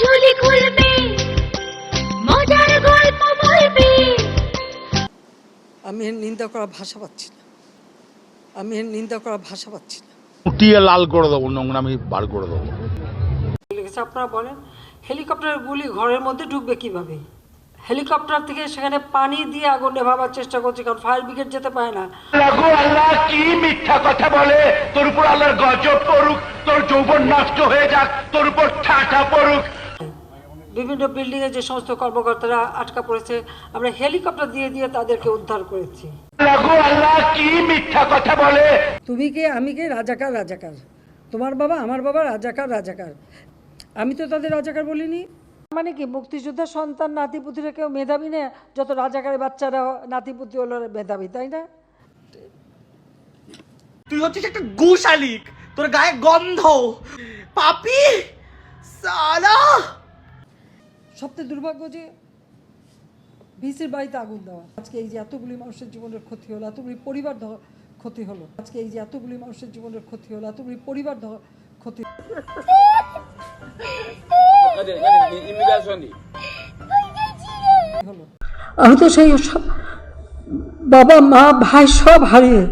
ঝুলি খুলবে মজার গল্প বলবে। আমি এর নিন্দা করার ভাষা পাচ্ছি না। আমি এর নিন্দা করার ভাষা পাচ্ছি না। উঠিয়ে লাল করে দেবো নোংরামি বার করে দেবো। আপনারা বলেন হেলিকপ্টারের গুলি ঘরের মধ্যে ঢুকবে কীভাবে? হেলিকপ্টার থেকে সেখানে পানি দিয়ে আগুন নেভাবার চেষ্টা করছে কারণ ফায়ার ব্রিগেড যেতে পারে না। লাগো আল্লাহ কি মিথ্যা কথা বলে? তোর উপর আল্লাহর গজব পড়ুক তোর যৌবন নষ্ট হয়ে যাক তোর উপর ঠাটা পড়ুক। বিভিন্ন বিল্ডিংয়ে যে সমস্ত কর্মকর্তারা আটকা পড়েছে আমরা হেলিকপ্টার দিয়ে দিয়ে তাদেরকে উদ্ধার করেছি। লাগো আল্লাহ কি মিথ্যা কথা বলে? তুমি কে? আমি কে? রাজাকার রাজাকার। তোমার বাবা আমার বাবা রাজাকার রাজাকার। আমি তো তাদের রাজাকার বলিনি। মানে কি? মুক্তিযোদ্ধার সন্তান নাতিপুতিরা কেউ মেধাবী না? যত রাজাকারের বাচ্চারা নাতিপুতি হলো মেধাবী তাই না? তুই হচ্ছিস একটা গুশালিক। তোর গায়ে গন্ধ। পাপি! সালা! সবচেয়ে দুর্ভাগ্য যে ভিসির বাড়িতে আগুন দেওয়া। আজকে এই যে এতগুলি মানুষের জীবনের ক্ষতি হলো, এতগুলি পরিবার ক্ষতি হলো। আজকে এই যে এতগুলি মানুষের জীবনের ক্ষতি হলো, এতগুলি পরিবার ক্ষতি হলো। আমি তো সেই বাবা, মা, ভাই সব হারিয়ে